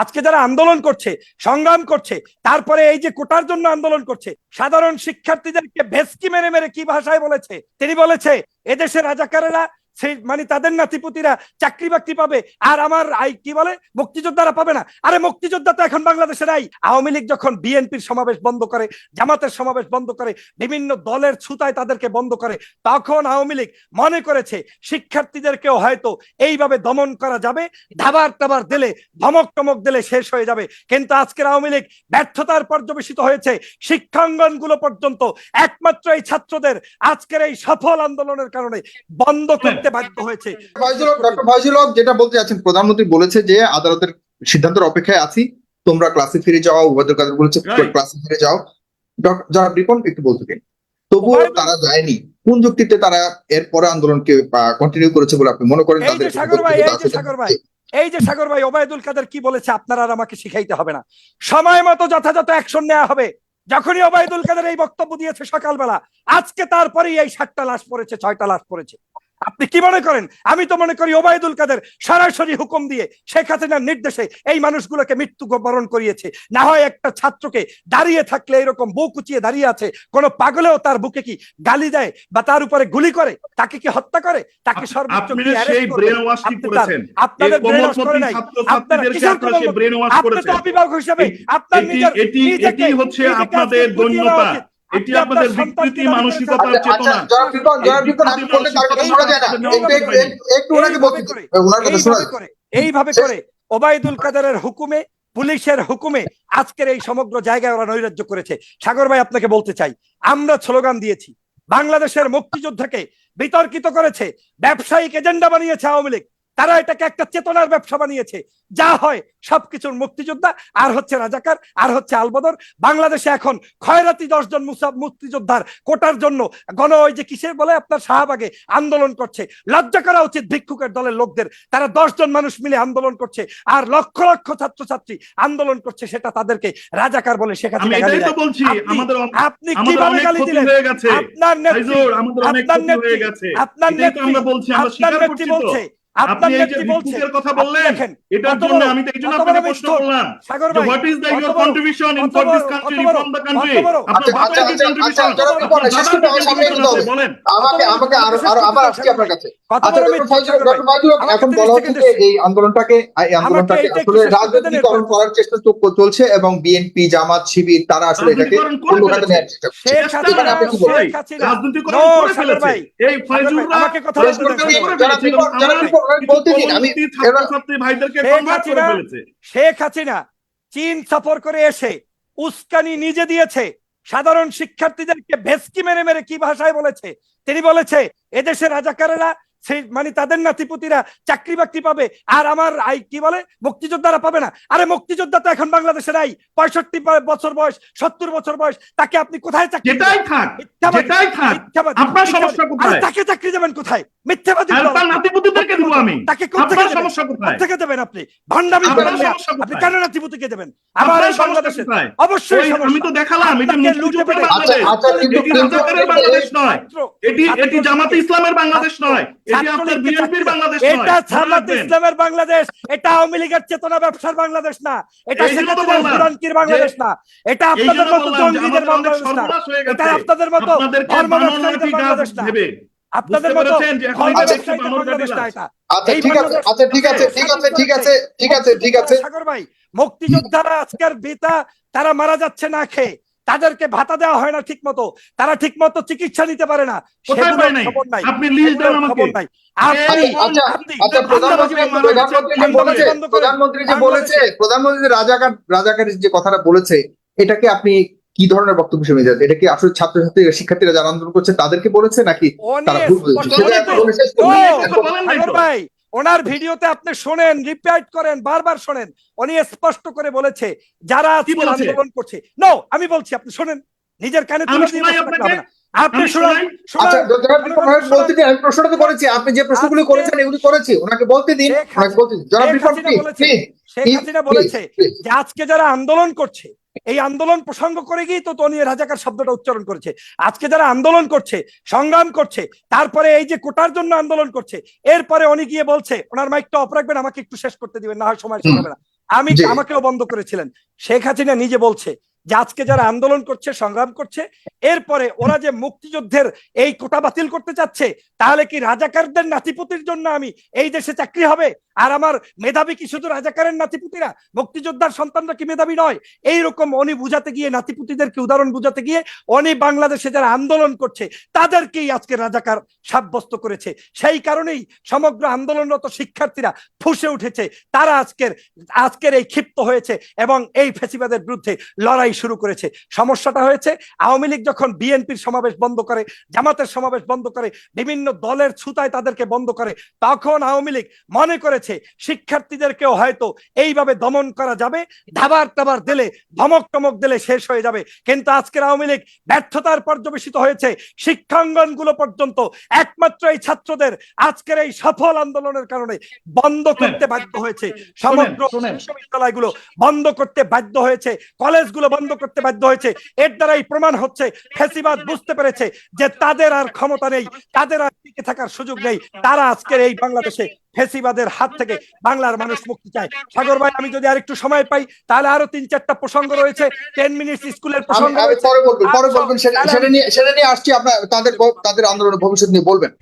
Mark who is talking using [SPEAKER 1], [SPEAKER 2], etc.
[SPEAKER 1] আজকে যারা আন্দোলন করছে, সংগ্রাম করছে, তারপরে এই যে কোটার জন্য আন্দোলন করছে, সাধারণ শিক্ষার্থীদেরকে ভেস্কি মেরে মেরে কি ভাষায় বলেছে? তিনি বলেছে, এদেশের রাজাকারেরা সেই মানে তাদের নাতিপুতিরা চাকরি বাকরি পাবে। আর আমার আই কি বলে? মুক্তিযোদ্ধারা পাবে না। আরে মুক্তিযোদ্ধা তো এখন বাংলাদেশে নাই। আওয়ামী লীগ যখন বিএনপির সমাবেশ বন্ধ করে, জামাতের সমাবেশ বন্ধ করে, বিভিন্ন দলের ছুতায় তাদেরকে বন্ধ করে, তখন আওয়ামী লীগ মনে করেছে, শিক্ষার্থীদেরকেও হয়তো এইভাবে দমন করা যাবে, ধাবার টাবার দিলে, ধমক টমক দিলে শেষ হয়ে যাবে। কিন্তু আজকের আওয়ামী লীগ ব্যর্থতার পর্যবেসিত হয়েছে। শিক্ষাঙ্গনগুলো পর্যন্ত একমাত্র এই ছাত্রদের আজকের এই সফল আন্দোলনের কারণে বন্ধ করতে বাধ্য হয়েছে।
[SPEAKER 2] যেটা বলতে যাচ্ছেন প্রধানমন্ত্রী বলেছে যে আদালতের সিদ্ধান্তের অপেক্ষায় আছি তোমরা ক্লাসে ফিরে যাও উবায়দুল কাদের বলেছে ক্লাসে ফিরে যাও। যারা রিপন একটু বলতে দিন। তবুও তারা যায়নি। কোন যুক্তিতে তারা এরপরে আন্দোলনকে কন্টিনিউ করেছে বলে আপনি মনে করেন
[SPEAKER 1] এই যে
[SPEAKER 2] তাদের
[SPEAKER 1] সাগর ভাই, এই যে সাগর ভাই, এই যে সাগর ভাই ওবায়দুল কাদের কি বলেছে আপনারা আর আমাকে শিখাইতে হবে না। সময় মতো যথাযথ অ্যাকশন নেওয়া হবে। যখনই ওবায়দুল কাদের এই বক্তব্য দিয়েছে সকালবেলা আজকে তারপরেই এই সাতটা লাশ পড়েছে ছয়টা লাশ পড়েছে। আপনি কি মনে করেন? আমি তো মনে করি ওবায়দুল কাদের সরাসরি হুকুম দিয়ে শেখ হাসিনার নির্দেশে এই মানুষগুলোকে মৃত্যু বরণ করিয়েছে। না হয় একটা ছাত্রকে দাঁড়িয়ে থাকলে এরকম বউ কুচিয়ে দাঁড়িয়ে আছে কোন পাগলেও তার বুকে কি গালি দেয় বা তার উপরে গুলি করে? তাকে কি হত্যা করে? তাকে সর্বোচ্চ আপনাদের অভিভাবক হিসেবে আপনার নিজের
[SPEAKER 3] হচ্ছে আপনাদের
[SPEAKER 1] আজকে
[SPEAKER 3] এটি
[SPEAKER 1] আপনার
[SPEAKER 3] বিকৃতি মানসিকতার
[SPEAKER 2] আচ্ছা
[SPEAKER 3] চেতনা। এইভাবে করে
[SPEAKER 1] ওবায়দুল কাদেরের হুকুমে পুলিশের হুকুমে আজকের এই সমগ্র জায়গায় ওরা নৈরাজ্য করেছে। সাগর ভাই আপনাকে বলতে চাই আমরা স্লোগান দিয়েছি বাংলাদেশের মুক্তিযোদ্ধাকে বিতর্কিত করেছে ব্যবসায়িক এজেন্ডা বানিয়েছে আওয়ামী লীগ। তারা এটাকে একটা চেতনার ব্যবসা বানিয়েছে। যা হয় সবকিছুর মুক্তিযোদ্ধা আর হচ্ছে রাজাকার আর হচ্ছে আলবদর। বাংলাদেশে এখন খয়রাতি দশজন মুসা- মুক্তিযোদ্ধার কোটার জন্য গণ ওই যে কিসের বলে আপনার শাহবাগে আন্দোলন করছে। লজ্জা করা উচিত ভিক্ষুকের দলের লোকদের। তারা দশজন মানুষ মিলে আন্দোলন করছে আর লক্ষ লক্ষ ছাত্রছাত্রী আন্দোলন করছে সেটা তাদেরকে রাজাকার বলে
[SPEAKER 3] আমি
[SPEAKER 1] শেখাচ্ছে
[SPEAKER 3] এটাই তো বলছি
[SPEAKER 1] আপনি কীভাবে গালি দিলেন? আপনার নেত্রী আপনার নেত্রী আপনার নেত্রী
[SPEAKER 3] বলছি
[SPEAKER 1] আপনার
[SPEAKER 3] আপনি এই যে কথা বললেন এটার জন্য আমি তো এই জন্য আপনাকে প্রশ্ন করলাম
[SPEAKER 1] সাগর ভাই
[SPEAKER 3] হোয়াট ইজ দ্য
[SPEAKER 1] বড়-
[SPEAKER 3] contribution in for this country the country
[SPEAKER 1] কত বড়?
[SPEAKER 2] আচ্ছা, আচ্ছা, আচ্ছা, হবে।
[SPEAKER 3] বলেন
[SPEAKER 2] আমাকে আমাকে আরও আরও আবার আসছি আপনার কাছে আচ্ছা ডক্টর এখন বলা হচ্ছে যে এই আন্দোলনটাকে এই আন্দোলনটাকে আসলে
[SPEAKER 1] শেষ করতে দেন
[SPEAKER 2] রাজনীতিকরণ করার চেষ্টা তো চলছে এবং বিএনপি জামাত শিবির তারা আসলে এটাকে অন্য খাতে
[SPEAKER 3] ফেলেছে।
[SPEAKER 2] চেষ্টা করছে।
[SPEAKER 1] শেখ
[SPEAKER 3] চেষ্টা
[SPEAKER 1] হাসিনা
[SPEAKER 2] আপনি কি বলেন?
[SPEAKER 3] রাজনীতিকরণ করে ফেলেছে এই ফাইজুররা
[SPEAKER 1] আমাকে কথা বলতে
[SPEAKER 2] বলতে দিন, আমি-
[SPEAKER 3] ভাইদেরকে
[SPEAKER 1] শেখ হাসিনা- শেখ হাসিনা চীন সফর করে এসে উস্কানি নিজে দিয়েছে। সাধারণ শিক্ষার্থীদেরকে ভেস্কি মেরে মেরে কি ভাষায় বলেছে? তিনি বলেছে এদেশের রাজাকারেরা সেই মানে তাদের নাতিপুতিরা চাকরি বাকরি পাবে। আর আমার আই কি বলে? মুক্তিযোদ্ধারা পাবে না। আরে মুক্তিযোদ্ধা তো এখন বাংলাদেশে নাই পঁয়ষট্টি বছর বয়স সত্তর বছর বয়স। তাকে আপনি কোথায় চাকরি তাকে চাকরি দেবেন কোথায়? মিথ্যাবাদী তাকে থেকে দেবেন? আপনি? ভান্ডামি কেন নাতিপুতিকে দেবেন? আমার এই বাংলাদেশে অবশ্যই
[SPEAKER 3] আমি তো দেখালাম
[SPEAKER 2] আচ্ছা
[SPEAKER 3] বাংলাদেশ
[SPEAKER 2] আচ্ছা
[SPEAKER 3] রাজাকারের বাংলাদেশ নয়। এটি এটি জামাতে ইসলামের বাংলাদেশ নয়। এটি
[SPEAKER 1] ছাত্রলীগকে
[SPEAKER 3] আপনার বিএনপির
[SPEAKER 1] চাকরি-
[SPEAKER 3] বাংলাদেশ নয়।
[SPEAKER 1] এটা ইসলামের বাংলাদেশ। এটা আওয়ামী লীগের চেতনা ব্যবসার বাংলাদেশ না। এটা বাংলাদেশ না। এটা আপনাদের মতো জঙ্গিদের বাংলাদেশ না। এটা আপনাদের মতো ধর্ম ব্যবসায়ীদের বাংলাদেশ না। আপনাদের মতো বাংলাদেশ এটা।
[SPEAKER 2] আচ্ছা ঠিক আছে আচ্ছা ঠিক আছে ঠিক আছে ঠিক আছে ঠিক আছে ঠিক আছে।
[SPEAKER 1] সাগর ভাই মুক্তিযোদ্ধারা আজকের বেতা তারা মারা যাচ্ছে না খেয়ে। তাদেরকে ভাতা দেওয়া হয় না ঠিক মতো তারা ঠিক মতো চিকিৎসা নিতে পারে না? খবর নাই।
[SPEAKER 3] আপনি লিস্ট দেন আমাকে।
[SPEAKER 2] আচ্ছা আচ্ছা প্রধানমন্ত্রী যে বলেছে প্রধানমন্ত্রী যে বলেছে প্রধানমন্ত্রী যে রাজাকার রাজাকারের যে কথাটা বলেছে এটাকে আপনি কি ধরনের বক্তব্য শুনে যাচ্ছে এটা কি আসলে ছাত্রছাত্রী শিক্ষার্থীরা যারা আন্দোলন করছে তাদেরকে বলেছে নাকি তারা ভুল
[SPEAKER 1] ওনার ভিডিওতে আপনি শোনেন রিপিট করেন বারবার শোনেন। উনি স্পষ্ট করে বলেছে যারা আন্দোলন করছে। নো আমি বলছি আপনি শোনেন। নিজের কানে তুলে দিয়ে
[SPEAKER 3] শোনাই
[SPEAKER 1] বসে থাকলে
[SPEAKER 3] আপনাকে?
[SPEAKER 1] হবে না। আপনি শোনান?
[SPEAKER 2] আচ্ছা বলতে দিন আমি প্রশ্নটা তো করেছি। আপনি যে প্রশ্নগুলো করেছেন এগুলি করেছি। ওনাকে বলতে দিন। ওনাকে বলতে দিন। জনাব প্লিজ
[SPEAKER 1] শেখ হাসিনা বলেছে যে আজকে যারা আন্দোলন করছে এই আন্দোলন প্রসঙ্গ করে গিয়ে তো তনি রাজাকার শব্দটা উচ্চারণ করেছে। আজকে যারা আন্দোলন করছে সংগ্রাম করছে তারপরে এই যে কোটার জন্য আন্দোলন করছে এরপরে উনি গিয়ে বলছে ওনার মাইকটা অফ রাখবেন আমাকে একটু শেষ করতে দিবেন না হয় সময় না। আমি। আমাকেও বন্ধ করেছিলেন। শেখ হাসিনা নিজে বলছে যে আজকে যারা আন্দোলন করছে, সংগ্রাম করছে, এরপরে ওরা যে মুক্তিযুদ্ধের এই কোটা বাতিল করতে চাচ্ছে, তাহলে কি রাজাকারদের নাতিপুতির জন্য আমি এই দেশে চাকরি হবে? আর আমার মেধাবী কি শুধু রাজাকারের নাতিপুতিরা? মুক্তিযোদ্ধার সন্তানরা কি মেধাবী নয়? এইরকম অনি বুঝাতে গিয়ে, নাতিপুতিদেরকে উদাহরণ বুঝাতে গিয়ে, অনি বাংলাদেশে যারা আন্দোলন করছে, তাদেরকেই আজকে রাজাকার সাব্যস্ত করেছে। সেই কারণেই সমগ্র আন্দোলনরত শিক্ষার্থীরা ফুসে উঠেছে। তারা আজকের আজকের এই ক্ষিপ্ত হয়েছে এবং এই ফেসিবাদের বিরুদ্ধে লড়াই শুরু করেছে। সমস্যাটা হয়েছে আওয়ামী লীগ যখন বিএনপির সমাবেশ বন্ধ করে জামাতের সমাবেশ বন্ধ করে বিভিন্ন দলের ছুতায় তাদেরকে বন্ধ করে তখন আওয়ামী লীগ মনে করেছে শিক্ষার্থীদেরকেও হয়তো এইভাবে দমন করা যাবে ধাবার টাবার দিলে ধমক টমক দিলে শেষ হয়ে যাবে। কিন্তু আজকের আওয়ামী লীগ ব্যর্থতার পর্যবেসিত হয়েছে শিক্ষাঙ্গনগুলো পর্যন্ত একমাত্র এই ছাত্রদের আজকের এই সফল আন্দোলনের কারণে বন্ধ করতে বাধ্য হয়েছে। সমগ্র। বিশ্ববিদ্যালয়গুলো বন্ধ করতে বাধ্য হয়েছে কলেজগুলো বন্ধ করতে বাধ্য হয়েছে। এর দ্বারাই প্রমাণ হচ্ছে ফেসিবাদ বুঝতে পেরেছে যে তাদের আর ক্ষমতা নেই তাদের আর টিকে থাকার সুযোগ নেই। তারা আজকের এই বাংলাদেশে ফেসিবাদের হাত থেকে বাংলার মানুষ মুক্তি চায়। সাগর ভাই আমি যদি আরেকটু সময় পাই তাহলে আরও তিন চারটা প্রসঙ্গ রয়েছে। টেন মিনিটস স্কুলের প্রসঙ্গ
[SPEAKER 2] পরে বলবেন পরে
[SPEAKER 1] আচ্ছা,
[SPEAKER 2] বলবেন সেটা সেটা নিয়ে সেটা নিয়ে আসছি আপনার তাদের তাদের আন্দোলনের ভবিষ্যৎ নিয়ে বলবেন।